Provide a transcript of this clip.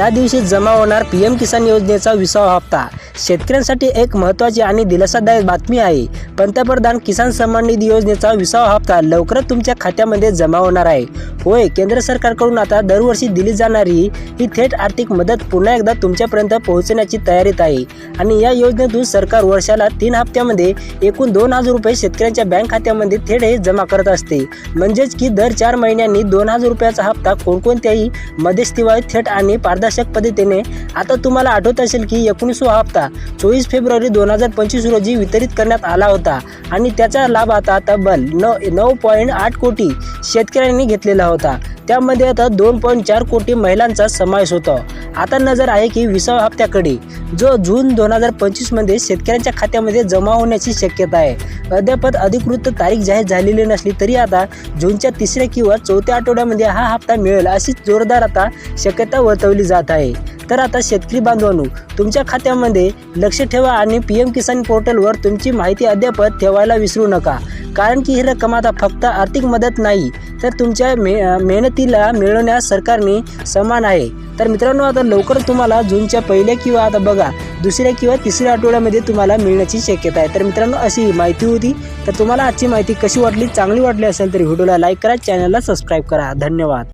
या दिवशी जमा होणार पी एम किसान योजनेचा विसावा हप्ता. शेतकऱ्यांसाठी एक महत्त्वाची आणि दिलासादायक बातमी आहे. पंतप्रधान किसान सन्मान निधी योजनेचा विसावा हप्ता लवकरच तुमच्या खात्यामध्ये जमा होणार आहे. होय केंद्र सरकारकडून आता दरवर्षी दिली जाणारी ही थेट आर्थिक मदत पुन्हा एकदा तुमच्यापर्यंत पोहोचण्याची तयारीत आहे. आणि या योजनेतून सरकार वर्षाला तीन हप्त्यामध्ये एकूण दोन हजार रुपये शेतकऱ्यांच्या बँक खात्यामध्ये थेट हे जमा करत असते. म्हणजेच की दर चार महिन्यांनी दोन हजार रुपयाचा हप्ता कोणकोणत्याही मध्यस्थीवाय थेट आणि पारदर्शक पद्धतीने आता तुम्हाला आठवत असेल की एकोणीसवा हप्ता चोवीस फेब्रुवारी दोन हजार पंचवीस रोजी वितरित करण्यात आला होता. आणि त्याचा लाभ आता तब्बल नऊ नऊ पॉईंट आठ कोटी शेतकऱ्यांनी घेतलेला होता. त्यामध्ये आता दोन पॉईंट चार कोटी महिलांचा समावेश होता. आता नजर आहे की विसाव्या हप्त्याकडे जो जून दोन हजार पंचवीसमध्ये शेतकऱ्यांच्या खात्यामध्ये जमा होण्याची शक्यता आहे. अद्याप अधिकृत तारीख जाहीर झालेली नसली तरी आता जूनच्या तिसऱ्या किंवा चौथ्या आठवड्यामध्ये हा हप्ता मिळेल अशी जोरदार आता शक्यता वर्तवली जात आहे. तर आता शेतकरी बांधवांनो तुमच्या खात्यामध्ये लक्ष ठेवा आणि पी एम किसान पोर्टलवर तुमची माहिती अद्यापत ठेवायला विसरू नका. कारण की ही रक्कम आता फक्त आर्थिक मदत नाही तर तुमच्या मे मेहनतीला मिळवण्यास सरकारने समान आहे. तर मित्रांनो आता लवकर तुम्हाला जूनच्या पहिल्या किंवा आता बघा दुसऱ्या किंवा तिसऱ्या आठवड्यामध्ये तुम्हाला मिळण्याची शक्यता आहे. तर मित्रांनो अशी ही माहिती होती. तर तुम्हाला आजची माहिती कशी वाटली चांगली वाटली असेल तर व्हिडिओला लाईक करा चॅनलला सबस्क्राईब करा. धन्यवाद.